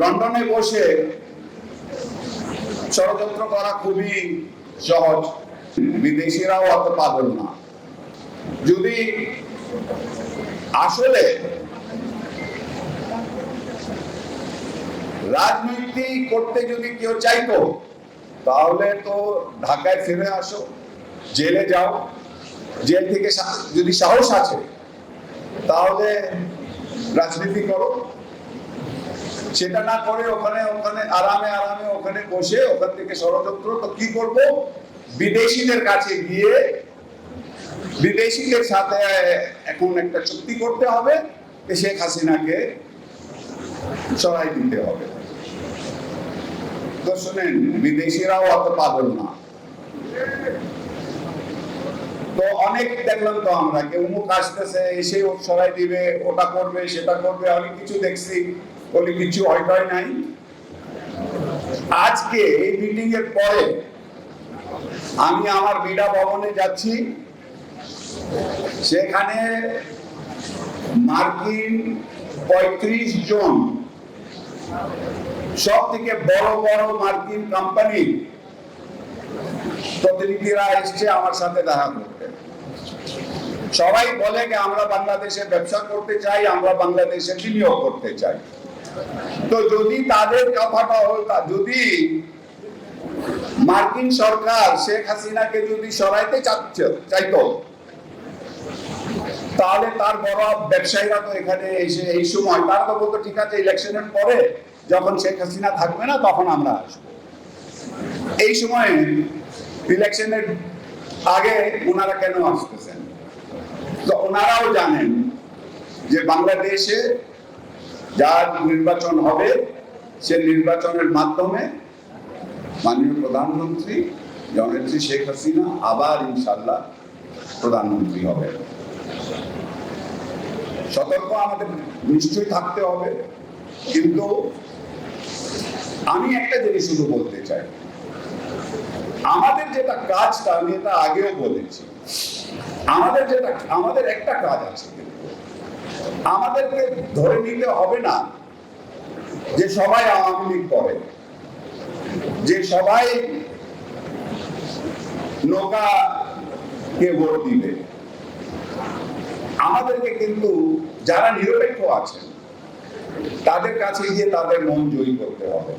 লন্ডনে বসে ষড়যন্ত্র করা খুবই সহজ। বিদেশিরাও অত পাগল না। যদি আসলে রাজনীতি করতে যদি কেউ চাইতো, তাহলে তো ঢাকায় ফিরে আসো, জেলে যাও, জেল থেকে যদি সাহস আছে, তাহলে রাজনীতি করো। সেটা না করে ওখানে ওখানে আরামে আরামে ওখানে বসে ওখান থেকে ষড়যন্ত্র, তো কি করব? বিদেশিদের কাছে গিয়ে বিদেশিদের সাথে এখন একটা চুক্তি করতে হবে শেখ হাসিনাকে সরাই দিতে হবে। তো শোনেন, বিদেশিরাও অত পাগল না। তো অনেক দেখলাম তো আমরা, কেউ মুখ আসতেছে, এসে ও সরাই দিবে, ওটা করবে, সেটা করবে অনেক কিছু দেখছি। বলি কিছু হয় নাই আজকে এই মিটিং এর পরে আমি আমার বিডা ভবনে যাচ্ছি। সেখানে মার্কিন পঁয়ত্রিশ জন সব থেকে বড় বড় মার্কিন কোম্পানি প্রতিনিধিরা এসছে আমার সাথে দেখা করতে। সবাই বলে যে আমরা বাংলাদেশে ব্যবসা করতে চাই, আমরা বাংলাদেশে বিনিয়োগ করতে চাই। তো যদি তাদের কথাটা হতো যদি মার্কিন সরকার শেখ হাসিনাকে যদি সরাইতে চাচ্ছে, চাইতো, তাহলে তার বড় ব্যবসায়ীরা তো এখানে এসে এই সময়, তারা তো বলতো, ঠিক আছে, ইলেকশনের পরে যখন শেখ হাসিনা থাকবে না, তখন আমরা আসব। এই সময় ইলেকশনের আগে ওনারা কেন আসতেছেন? তো ওনারাও জানেন যে বাংলাদেশে যার নির্বাচন হবে, সে নির্বাচনের মাধ্যমে মাননীয় প্রধানমন্ত্রী জননেত্রী শেখ হাসিনা আবার ইনশাল্লাহ প্রধানমন্ত্রী হবে সতর্ক আমাদের নিশ্চয়ই থাকতে হবে, কিন্তু আমি একটা জিনিস শুধু বলতে চাই। আমাদের যেটা কাজটা আমি এটা আগেও বলেছি। আমাদের যেটা, আমাদের একটা কাজ আছে। আমাদেরকে ধরে নিতে হবে না যে সবাই আওয়ামী লীগ করে। যে সবাই নৌকাকে ভোট দিবে। আমাদেরকে কিন্তু যারা নিরপেক্ষ আছেন, তাদের কাছে গিয়ে তাদের মন জয়ী করতে হবে।